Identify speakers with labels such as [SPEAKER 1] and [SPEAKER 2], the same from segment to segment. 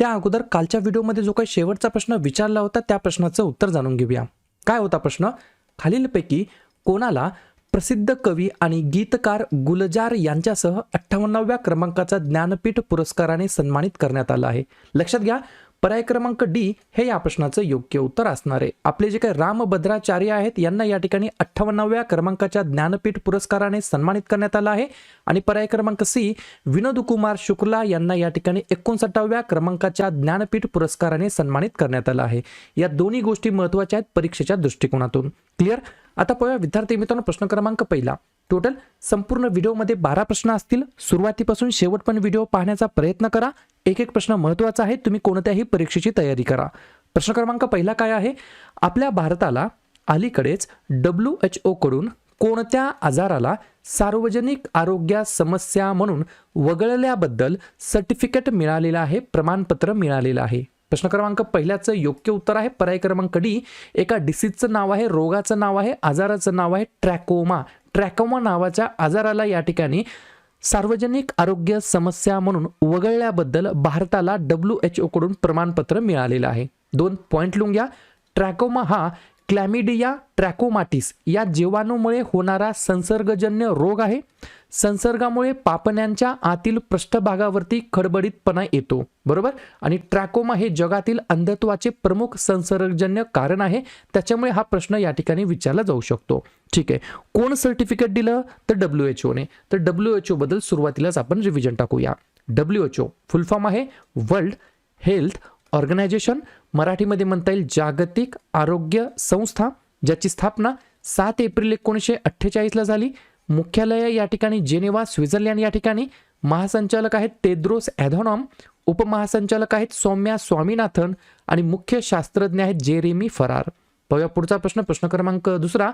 [SPEAKER 1] त्या अगोदर कालच्या व्हिडिओमध्ये जो काही शेवटचा प्रश्न विचारला होता त्या प्रश्नाचं उत्तर जाणून घेऊया. काय होता प्रश्न? खालीलपैकी कोणाला प्रसिद्ध कवी आणि गीतकार गुलजार यांच्यासह अठ्ठावन्नाव्या क्रमांकाचा ज्ञानपीठ पुरस्काराने सन्मानित करण्यात आला आहे? लक्षात घ्या पर्याय क्रमांक डी हे या प्रश्नाचं योग्य उत्तर असणार आहे. आपले जे काही रामभद्राचार्य आहेत यांना या ठिकाणी अठ्ठावन्नाव्या क्रमांकाच्या ज्ञानपीठ पुरस्काराने सन्मानित करण्यात आला आहे. आणि पर्याय क्रमांक सी विनोद कुमार शुक्ला यांना या ठिकाणी एकोणसाठाव्या क्रमांकाच्या ज्ञानपीठ पुरस्काराने सन्मानित करण्यात आलं आहे. या दोन्ही गोष्टी महत्त्वाच्या आहेत परीक्षेच्या दृष्टिकोनातून. क्लिअर आता पाहूया विद्यार्थी मित्रांनो प्रश्न क्रमांक पहिला. टोटल संपूर्ण व्हिडिओमध्ये बारा प्रश्न असतील. सुरुवातीपासून शेवट पण व्हिडिओ पाहण्याचा प्रयत्न करा. एक एक प्रश्न महत्त्वाचा आहे. तुम्ही कोणत्याही परीक्षेची तयारी करा. प्रश्न क्रमांक पहिला काय आहे? आपल्या भारताला अलीकडेच डब्ल्यू एच ओकडून कोणत्या आजाराला सार्वजनिक आरोग्य समस्या म्हणून वगळल्याबद्दल सर्टिफिकेट मिळालेलं आहे प्रमाणपत्र मिळालेलं आहे? प्रश्न क्रमांक पहिल्याचं योग्य उत्तर आहे. पर्याय क्रमांक डी एका डिसीजचं नाव आहे रोगाचं नाव आहे आजाराचं नाव आहे ट्रॅकोमा. ट्रॅकोमा नावाच्या आजाराला या ठिकाणी सार्वजनिक आरोग्य समस्या म्हणून वगळल्याबद्दल भारताला डब्ल्यू एच ओकडून प्रमाणपत्र मिळालेलं आहे. दोन पॉईंट लिहून घ्या ट्रॅकोमा हा क्लॅमिडिया ट्रॅकोमाटिस या जीवाणूमुळे होणारा संसर्गजन्य रोग आहे. संसर्गामुळे पापण्यांच्या आतील पृष्ठभागावरती खडबडीतपणा येतो. बरोबर? आणि ट्रॅकोमा हे जगातील अंधत्वाचे प्रमुख संसर्गजन्य कारण आहे. त्याच्यामुळे हा प्रश्न या ठिकाणी विचारला जाऊ शकतो. ठीक आहे. कोण सर्टिफिकेट दिलं? तर डब्ल्यू एच ओने तर डब्ल्यू एच बद्दल सुरुवातीलाच आपण रिव्हिजन टाकूया. W H O full form आहे. वर्ल्ड हेल्थ ऑर्गनायझेशन मराठीमध्ये म्हणता येईल जागतिक आरोग्य संस्था ज्याची स्थापना सात एप्रिल एकोणीसशे अठ्ठेचाळीसला झाली. मुख्यालय या ठिकाणी जेनेवा स्वित्झर्लंड या ठिकाणी महासंचालक आहेत तेद्रोस ॲधॉनॉम उपमहासंचालक आहेत सौम्या स्वामीनाथन आणि मुख्य शास्त्रज्ञ आहेत जेरेमी फरार. पाहूया पुढचा प्रश्न प्रश्न क्रमांक दुसरा.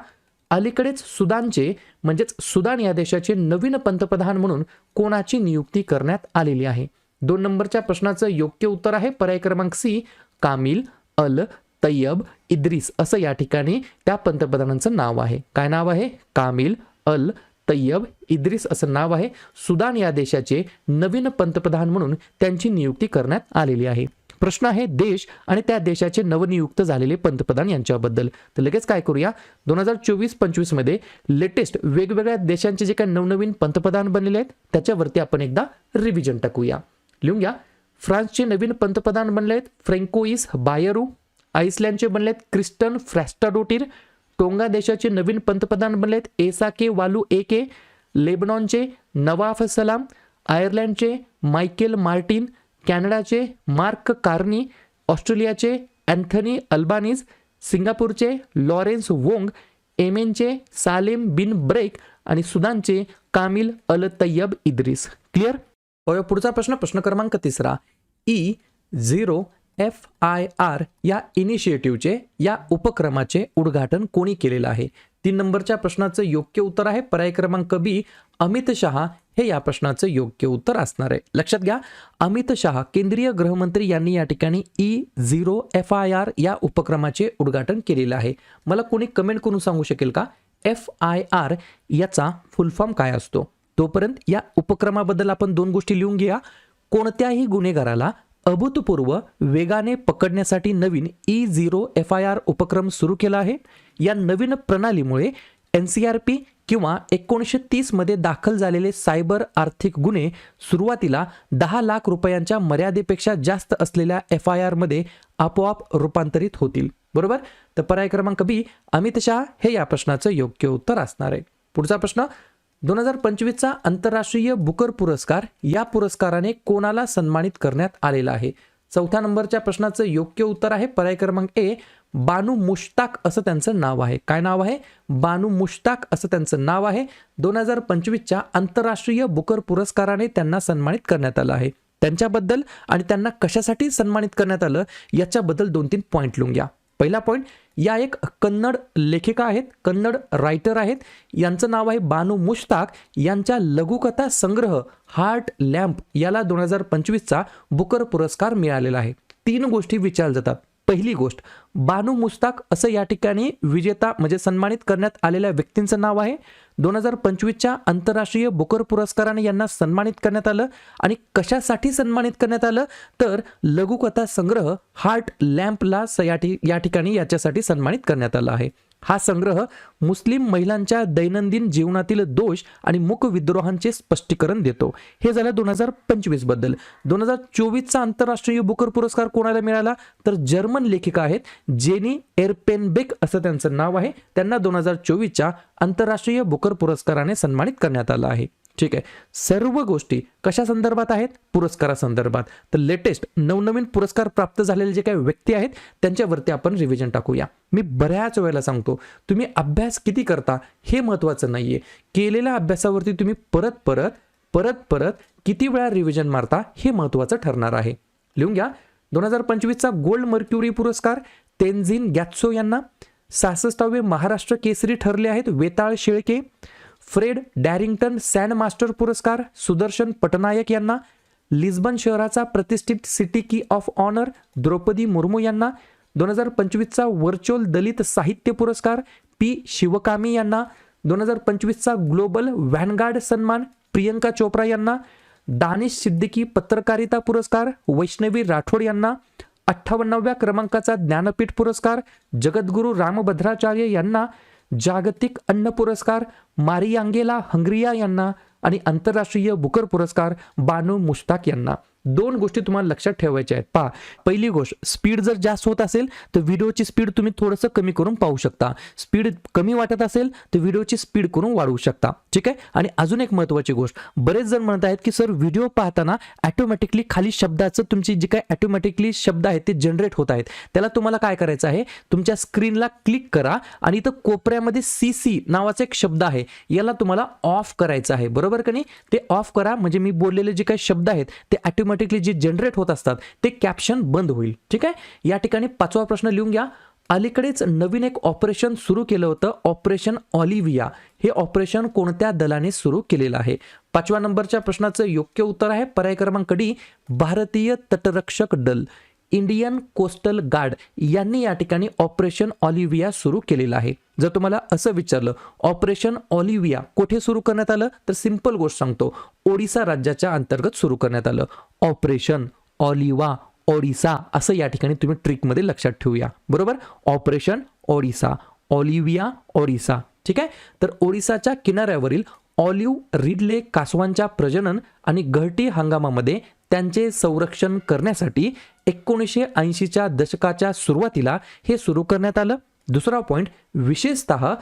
[SPEAKER 1] अलीकडेच सुदानचे म्हणजेच सुदान या देशाचे नवीन पंतप्रधान म्हणून कोणाची नियुक्ती करण्यात आलेली आहे? दोन नंबरच्या प्रश्नाचं योग्य उत्तर आहे. पर्याय क्रमांक सी कामिल अल तय्यब इद्रिस असं या ठिकाणी त्या पंतप्रधानांचं नाव आहे. काय नाव आहे? कामिल अल तय्यब इद्रिस असं नाव आहे. सुदान या देशाचे नवीन पंतप्रधान म्हणून त्यांची नियुक्ती करण्यात आलेली आहे. प्रश्न आहे देश आणि त्या देशाचे नवनियुक्त झालेले पंतप्रधान यांच्याबद्दल. तर लगेच काय करूया? दोन हजार चोवीस पंचवीसमध्ये लेटेस्ट वेगवेगळ्या देशांचे जे काही नवनवीन पंतप्रधान बनलेले आहेत त्याच्यावरती आपण एकदा रिव्हिजन टाकूया. लिहून घ्या. फ्रान्सचे नवीन पंतप्रधान बनले आहेत फ्रेंकोइस बायरू आईसलँडचे बनले आहेत क्रिस्टन फ्रॅस्टाडोटीर टोंगा देशाचे नवीन पंतप्रधान बनले आहेत एसाके वालू ए के लेबनॉनचे नवाफ सलाम आयर्लंडचे मायकेल मार्टिन कॅनडाचे मार्क कार्नी ऑस्ट्रेलियाचे अँथनी अल्बानीज सिंगापूरचे लॉरेन्स वोंग एमेनचे सालेम बिन ब्रेक आणि सुदानचे कामिल अल तय्यब इद्रिस. क्लिअर? पुढचा प्रश्न प्रश्न क्रमांक तिसरा. E zero F I R या इनिशिएटिव्हचे या उपक्रमाचे उद्घाटन कोणी केलेलं आहे? तीन नंबरच्या प्रश्नाचं योग्य उत्तर आहे. पर्याय क्रमांक बी अमित शहा. हे या प्रश्नाचं योग्य उत्तर असणार आहे. लक्षात घ्या अमित शहा केंद्रीय गृहमंत्री यांनी या ठिकाणी E zero F I R या उपक्रमाचे उद्घाटन केलेलं आहे. मला कोणी कमेंट करून सांगू शकेल का? एफ आय आर याचा फुलफॉर्म काय असतो? तोपर्यंत या उपक्रमाबद्दल आपण दोन गोष्टी लिहून घ्या कोणत्याही गुन्हेगाराला अभूतपूर्व वेगाने पकडण्यासाठी नवीन E zero F I R उपक्रम सुरू केला आहे. या नवीन प्रणालीमुळे एन सी आर पी किंवा एकोणीसशे तीसमध्ये दाखल झालेले सायबर आर्थिक गुन्हे सुरुवातीला दहा लाख रुपयांच्या मर्यादेपेक्षा जास्त असलेल्या एफ आय आरमध्ये आपोआप रूपांतरित होतील. बरोबर? तर पर्याय क्रमांक बी अमित शहा हे या प्रश्नाचं योग्य उत्तर असणार आहे. पुढचा प्रश्न दोन हजार पंचवीसचा आंतरराष्ट्रीय बुकर पुरस्कार या पुरस्काराने कोणाला सन्मानित करण्यात आलेला आहे? चौथ्या नंबरच्या प्रश्नाचं योग्य उत्तर आहे पर्याय क्रमांक ए बानू मुश्ताक असं त्यांचं नाव आहे. काय नाव आहे? बानू मुश्ताक असं त्यांचं नाव आहे. दोन हजार पंचवीसच्या आंतरराष्ट्रीय बुकर पुरस्काराने त्यांना सन्मानित करण्यात आलं आहे. त्यांच्याबद्दल आणि त्यांना कशासाठी सन्मानित करण्यात आलं याच्याबद्दल दोन तीन पॉईंट लिहून घ्या. पहिला पॉईंट या एक कन्नड लेखिका आहेत कन्नड रायटर आहेत. यांचं नाव आहे बानू मुश्ताक. यांच्या लघुकथा संग्रह हार्ट लॅम्प याला दोन हजार पंचवीसचा बुकर पुरस्कार मिळालेला आहे. तीन गोष्टी विचारल्या जातात. पहिली गोष्ट बानू मुस्ताक असं या ठिकाणी विजेता म्हणजे सन्मानित करण्यात आलेल्या व्यक्तींचं नाव आहे. दोन हजार पंचवीसच्या आंतरराष्ट्रीय बुकर पुरस्काराने यांना सन्मानित करण्यात आलं आणि कशासाठी सन्मानित करण्यात आलं? तर लघुकथा संग्रह हार्ट लॅम्पला स- या या ठिकाणी याच्यासाठी सन्मानित करण्यात आलं आहे. हा संग्रह मुस्लिम महिलांच्या दैनंदिन जीवनातील दोष आणि मुख विद्रोहांचे स्पष्टीकरण देतो. हे झालं दोन हजार पंचवीसबद्दल दोन हजार चोवीसचा आंतरराष्ट्रीय बुकर पुरस्कार कोणाला मिळाला? तर जर्मन लेखिका आहेत जेनी एरपेनबेक असं त्यांचं नाव आहे. त्यांना दोन हजार चोवीसच्या आंतरराष्ट्रीय बुकर पुरस्काराने सन्मानित करण्यात आलं आहे. ठीक आहे. सर्व गोष्टी कशा संदर्भात आहेत? पुरस्कारासंदर्भात. तर लेटेस्ट नवनवीन पुरस्कार प्राप्त झालेले जे काही व्यक्ती आहेत त्यांच्यावरती आपण रिव्हिजन टाकूया. मी बऱ्याच वेळेला सांगतो तुम्ही अभ्यास किती करता हे महत्त्वाचं नाही आहे केलेल्या अभ्यासावरती तुम्ही परत परत परत परत किती वेळा रिव्हिजन मारता हे महत्त्वाचं ठरणार आहे. लिहून घ्या. दोन हजार पंचवीसचा गोल्ड मर्क्युरी पुरस्कार तेनझिन गॅत्सो यांना सहासष्टावे महाराष्ट्र केसरी ठरले आहेत. Vetal Shelke Fred Darrington sand master पुरस्कार सुदर्शन पटनायक यांना लिस्बन शहराचा प्रतिष्ठित सिटी की ऑफ ऑनर द्रौपदी मुर्मू यांना दोन हजार पंचवीसचा व्हर्च्युअल दलित साहित्य पुरस्कार पी शिवकामी यांना दोन हजार पंचवीसचा ग्लोबल व्हॅनगार्ड सन्मान प्रियंका चोप्रा यांना दानिश सिद्दीकी पत्रकारिता पुरस्कार वैष्णवी राठोड यांना अठ्ठावन्नाव्या क्रमांकाचा ज्ञानपीठ पुरस्कार जगद्गुरू रामभद्राचार्य यांना जागतिक अन्न पुरस्कार मारियांगेला हंग्रिया यांना आणि आंतरराष्ट्रीय बुकर पुरस्कार बानू मुश्ताक यांना. दोन गोष्टी तुम्हाला लक्षात ठेवायच्या आहेत. पहा पहिली गोष्ट स्पीड जर जास्त होत असेल तर व्हिडिओची स्पीड तुम्ही थोडंसं कमी करून पाहू शकता. स्पीड कमी वाटत असेल तर व्हिडिओची स्पीड करून वाढवू शकता. ठीक आहे? आणि अजून एक महत्त्वाची गोष्ट बरेच जण म्हणत आहेत की सर व्हिडिओ पाहताना ॲटोमॅटिकली खाली शब्दाचं तुमची जी काय ॲटोमॅटिकली शब्द आहेत ते जनरेट होत आहेत. त्याला तुम्हाला काय करायचं आहे? तुमच्या स्क्रीनला क्लिक करा आणि इथं कोपऱ्यामध्ये सी सी नावाचा एक शब्द आहे याला तुम्हाला ऑफ करायचं आहे. बरोबर का नाही? ते ऑफ करा म्हणजे मी बोललेले जे काही शब्द आहेत ते ऑटोमॅटिकली जे जनरेट होत असतात ते कॅप्शन बंद होईल. ठीक आहे? या ठिकाणी पाचवा प्रश्न लिहून घ्या. अलीकडेच नवीन एक ऑपरेशन सुरू केलं होतं ऑपरेशन ऑलिव्हिया हे ऑपरेशन कोणत्या दलाने सुरू केलेलं आहे? पाचव्या नंबरच्या प्रश्नाचं योग्य उत्तर आहे. पर्याय क्रमांक डी भारतीय तटरक्षक दल. इंडियन कोस्टल गार्ड यांनी या ठिकाणी ऑपरेशन ऑलिव्हिया सुरू केलेलं आहे. जर तुम्हाला असं विचारलं ऑपरेशन ऑलिव्हिया कुठे सुरू करण्यात आलं? तर सिंपल गोष्ट सांगतो ओडिसा राज्याच्या अंतर्गत सुरू करण्यात आलं. ऑपरेशन ऑलिवा ओडिसा असं या ठिकाणी तुम्ही ट्रिकमध्ये लक्षात ठेवूया. बरोबर? Operation Odisha Olivia Odisha. ठीक आहे? तर ओडिसाच्या किनाऱ्यावरील ऑलिव्ह रिडले कासवांच्या प्रजनन आणि घरटी हंगामामध्ये त्यांचे संरक्षण करण्यासाठी एकोणीसशे ऐंशीच्या दशकाच्या सुरुवातीला हे सुरू करण्यात आलं. दुसरा पॉईंट विशेषतः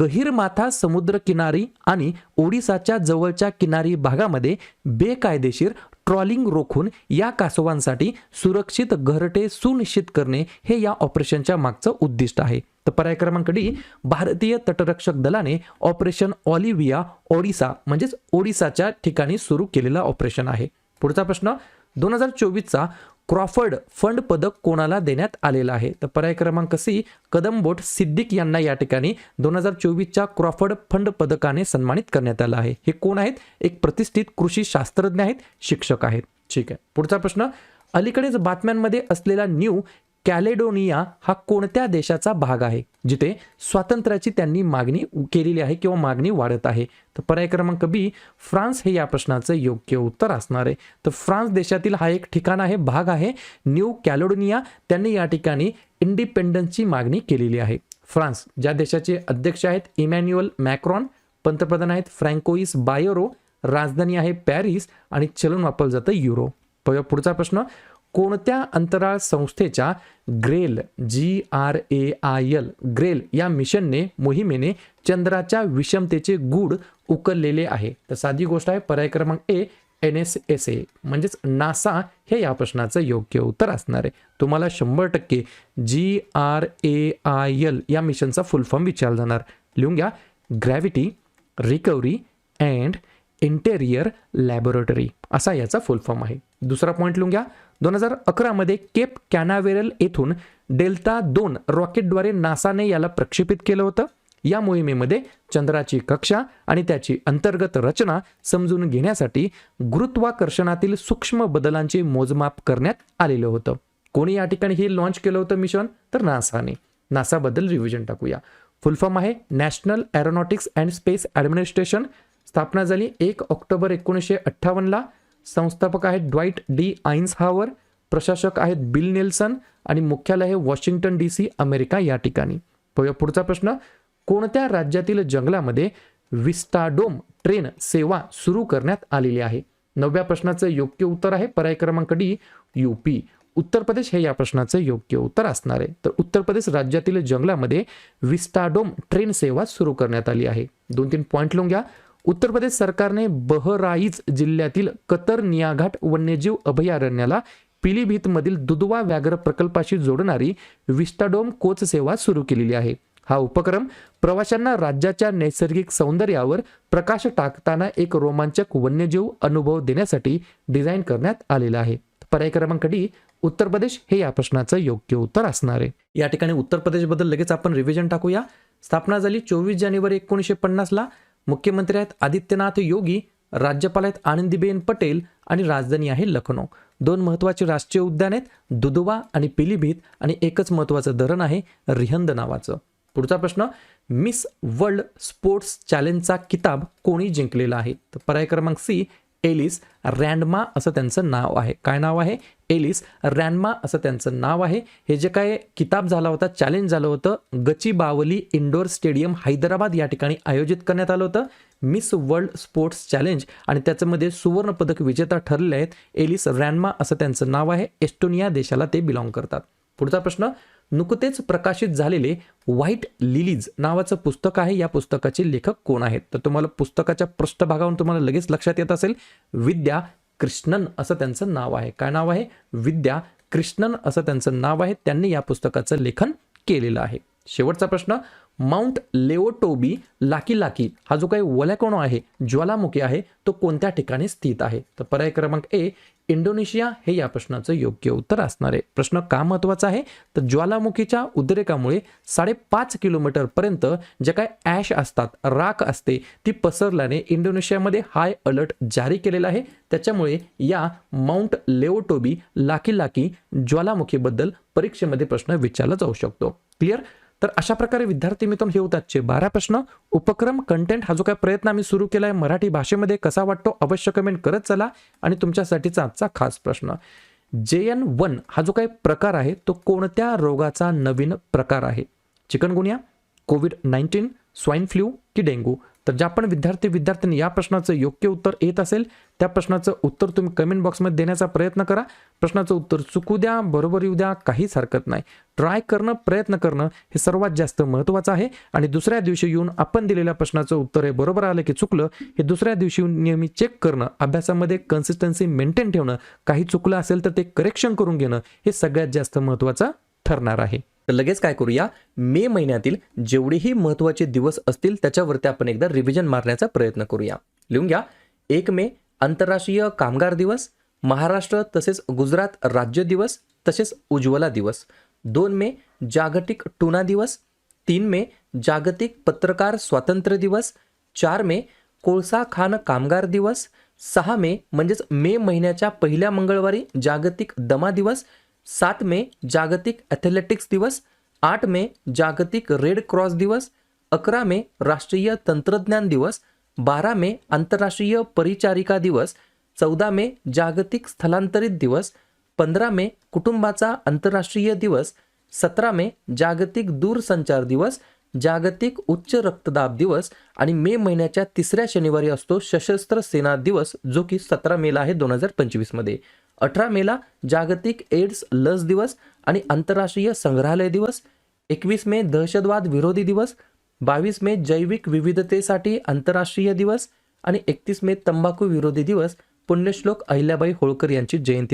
[SPEAKER 1] गहीरमाथा समुद्रकिनारी आणि ओडिसाच्या जवळच्या किनारी भागामध्ये बेकायदेशीर ट्रॉलिंग रोखून या कासवांसाठी सुरक्षित घरटे सुनिश्चित करणे हे या ऑपरेशनच्या मागचं उद्दिष्ट आहे. तर पर्याय क्रमांक डी भारतीय तटरक्षक दलाने ऑपरेशन ऑलिव्हिया ओडिसा म्हणजेच ओडिसाच्या ठिकाणी सुरू केलेलं ऑपरेशन आहे. पुढचा प्रश्न दोन हजार चोवीसचा क्रॉफर्ड फंड पदक कोणाला देण्यात आलेलं आहे? तर पर्याय क्रमांक सी कदमबोट सिद्दीक यांना या ठिकाणी दोन हजार चोवीसच्या क्रॉफर्ड फंड पदकाने सन्मानित करण्यात आलं आहे. हे कोण आहेत? एक प्रतिष्ठित कृषी शास्त्रज्ञ आहेत शिक्षक आहेत. ठीक आहे. पुढचा प्रश्न अलीकडेच बातम्यांमध्ये असलेला न्यू कॅलेडोनिया हा कोणत्या देशाचा भाग आहे जिथे स्वातंत्र्याची त्यांनी मागणी केलेली आहे किंवा मागणी वाढत आहे? तर पर्याय क्रमांक बी फ्रान्स हे या प्रश्नाचं योग्य उत्तर असणार आहे. तर फ्रान्स देशातील हा एक ठिकाण आहे भाग आहे. न्यू कॅलेडोनिया त्यांनी या ठिकाणी इंडिपेंडन्सची मागणी केलेली आहे. फ्रान्स ज्या देशाचे अध्यक्ष आहेत इमॅन्युअल मॅक्रॉन पंतप्रधान आहेत फ्रँकोईस बायोरो राजधानी आहे पॅरिस आणि चलन वापरलं जातं युरो. पुढचा प्रश्न कोणत्या अंतराळ संस्थेच्या GRAIL G R A I L GRAIL या मिशनने मोहिमेने चंद्राच्या विषमतेचे गूढ उकललेले आहे? तर साधी गोष्ट आहे पर्याय क्रमांक A N S S A म्हणजेच नासा हे या प्रश्नाचं योग्य उत्तर असणार आहे. तुम्हाला शंभर टक्के G R A I L या मिशनचा फुल फॉर्म विचारला जाणार. लिहून घ्या gravity recovery and interior laboratory असा याचा फुल फॉर्म आहे. दुसरा पॉईंट लिहून घ्या दोन हजार अकरामध्ये केप कॅनावेरल येथून डेल्टा दोन रॉकेटद्वारे नासाने याला प्रक्षेपित केलं होतं. या मोहिमेमध्ये चंद्राची कक्षा आणि त्याची अंतर्गत रचना समजून घेण्यासाठी गुरुत्वाकर्षणातील सूक्ष्म बदलांचे मोजमाप करण्यात आलेलं होतं. कोणी या ठिकाणी हे लॉन्च केलं होतं मिशन तर नासाने. नासाबद्दल रिव्हिजन टाकूया. फुलफॉर्म आहे national aeronautics and space administration स्थापना झाली एक ऑक्टोबर एकोणीसशे अठ्ठावन्नला. संस्थापक आहेत ड्वाईट डी आईन्स हावर प्रशासक आहेत बिल नेल्सन आणि मुख्यालय आहे वॉशिंग्टन डी सी अमेरिका या ठिकाणी. पाहूया पुढचा प्रश्न. कोणत्या राज्यातील जंगलामध्ये विस्टाडोम ट्रेन सेवा सुरू करण्यात आलेली आहे? नवव्या प्रश्नाचं योग्य उत्तर आहे पर्याय क्रमांक डी यूपी उत्तर प्रदेश हे या प्रश्नाचं योग्य उत्तर असणार आहे. तर उत्तर प्रदेश राज्यातील जंगलामध्ये विस्टाडोम ट्रेन सेवा सुरू करण्यात आली आहे. दोन तीन पॉईंट लिहून घ्या. उत्तर प्रदेश सरकारने बहराईच जिल्ह्यातील कतर नियाघाट वन्यजीव अभयारण्याला पिलीभीतमधील दुधवा व्याघ्र प्रकल्पाशी जोडणारी विस्टाडोम कोच सेवा सुरू केलेली आहे. हा उपक्रम प्रवाशांना राज्याच्या नैसर्गिक सौंदर्यावर प्रकाश टाकताना एक रोमांचक वन्यजीव अनुभव देण्यासाठी डिझाईन करण्यात आलेला आहे. पर्याय क्रमांक डी उत्तर प्रदेश हे या प्रश्नाचं योग्य उत्तर असणार आहे. या ठिकाणी उत्तर प्रदेशबद्दल लगेच आपण रिव्हिजन टाकूया. स्थापना झाली चोवीस जानेवारी एकोणीसशे पन्नासला. मुख्यमंत्री आहेत आदित्यनाथ योगी राज्यपाल आहेत आनंदीबेन पटेल आणि राजधानी आहे लखनौ. दोन महत्त्वाचे राष्ट्रीय उद्यान आहेत दुधवा आणि पिलीभीत आणि एकच महत्त्वाचं धरण आहे रिहंद नावाचं. पुढचा प्रश्न मिस वर्ल्ड स्पोर्ट्स चॅलेंजचा किताब कोणी जिंकलेला आहे? तर पर्याय क्रमांक सी एलिस रँडमा असं त्यांचं नाव आहे. काय नाव आहे? एलिस रॅनमा असं त्यांचं नाव आहे. हे जे काय किताब झाला होता चॅलेंज झालं होतं गचिबावली इंडोर स्टेडियम हैदराबाद या ठिकाणी आयोजित करण्यात आलं होतं. मिस वर्ल्ड स्पोर्ट्स चॅलेंज आणि त्याच्यामध्ये सुवर्णपदक विजेता ठरलेले आहेत. एलिस रॅनमा असं त्यांचं नाव आहे. एस्टोनिया देशाला ते बिलॉंग करतात. पुढचा प्रश्न नुकतेच प्रकाशित झालेले व्हाईट लिलीज नावाचं पुस्तक आहे. या पुस्तकाचे लेखक कोण आहेत? तर तुम्हाला पुस्तकाच्या पृष्ठभागावरून तुम्हाला लगेच लक्षात येत असेल. विद्या कृष्णन असं त्यांचं नाव आहे. काय नाव आहे? विद्या कृष्णन असं त्यांचं नाव आहे. त्यांनी या पुस्तकाचं लेखन केलेलं आहे. शेवटचा प्रश्न माउंट लेओटोबी लाकी लाकी हा जो काही वलॅकोणो आहे ज्वालामुखी आहे तो कोणत्या ठिकाणी स्थित आहे? तर पर्याय क्रमांक ए इंडोनेशिया हे या प्रश्नाचं योग्य उत्तर असणार आहे. प्रश्न का महत्त्वाचा आहे? तर ज्वालामुखीच्या उद्रेकामुळे साडेपाच किलोमीटर पर्यंत जे काय ॲश असतात राख असते ती पसरल्याने इंडोनेशियामध्ये हाय अलर्ट जारी केलेला आहे. त्याच्यामुळे या माउंट लेओटोबी लाकी लाकी ज्वालामुखीबद्दल परीक्षेमध्ये प्रश्न विचारला जाऊ शकतो. क्लिअर? तर अशा प्रकारे विद्यार्थी मित्रांनो हे होतात चे बारा प्रश्न. उपक्रम कंटेंट हा जो काय प्रयत्न आम्ही सुरू केला आहे मराठी भाषेमध्ये कसा वाटतो अवश्य कमेंट करत चला आणि तुमच्यासाठीचा आजचा खास प्रश्न. जे एन वन हा जो काही प्रकार आहे तो कोणत्या रोगाचा नवीन प्रकार आहे? Chikungunya Covid nineteen swine flu की डेंग्यू तर ज्या पण विद्यार्थी विद्यार्थ्यांनी या प्रश्नाचं योग्य उत्तर येत असेल त्या प्रश्नाचं उत्तर तुम्ही कमेंट बॉक्समध्ये देण्याचा प्रयत्न करा. प्रश्नाचं उत्तर चुकू द्या बरोबर येऊ द्या काहीच हरकत नाही. ट्राय करणं प्रयत्न करणं हे सर्वात जास्त महत्त्वाचं आहे. आणि दुसऱ्या दिवशी येऊन आपण दिलेल्या प्रश्नाचं उत्तर हे बरोबर आलं की चुकलं हे दुसऱ्या दिवशी येऊन नेहमी चेक करणं अभ्यासामध्ये कन्सिस्टन्सी मेंटेन ठेवणं काही चुकलं असेल तर ते करेक्शन करून घेणं हे सगळ्यात जास्त महत्त्वाचं ठरणार आहे. तर लगेच काय करूया? मे महिन्यातील जेवढेही महत्त्वाचे दिवस असतील त्याच्यावरती आपण एकदा रिव्हिजन मारण्याचा प्रयत्न करूया. लिहून घ्या. एक मे आंतरराष्ट्रीय कामगार दिवस. महाराष्ट्र तसेच गुजरात राज्य दिवस तसेच उज्ज्वला दिवस. दोन मे जागतिक टुना दिवस. तीन मे जागतिक पत्रकार स्वातंत्र्य दिवस. चार मे कोळसा खान कामगार दिवस. सहा मे म्हणजेच मे महिन्याच्या पहिल्या मंगळवारी जागतिक दमा दिवस. सात मे जागतिक ॲथलेटिक्स दिवस. आठ मे जागतिक रेड क्रॉस दिवस. अकरा मे राष्ट्रीय तंत्रज्ञान दिवस. बारा मे आंतरराष्ट्रीय परिचारिका दिवस. चौदा मे जागतिक स्थलांतरित दिवस. पंधरा मे कुटुंबाचा आंतरराष्ट्रीय दिवस. सतरा मे जागतिक दूरसंचार दिवस. जागतिक उच्च रक्तदाब दिवस. आणि मे महिन्याच्या तिसऱ्या शनिवारी असतो सशस्त्र सेना दिवस जो की सतरा मेला आहे दोन हजार पंचवीसमध्ये. अठरा मेला जागतिक एड्स लस दिवस आणि आंतरराष्ट्रीय संग्रहालय दिवस एकवीस मे दहशतवाद विरोधी दिवस बावीस मे जैविक विविधतेसाठी आंतरराष्ट्रीय दिवस आणि एकतीस मे तंबाखू विरोधी दिवस पुण्यश्लोक अहिल्याबाई होळकर यांची जयंती.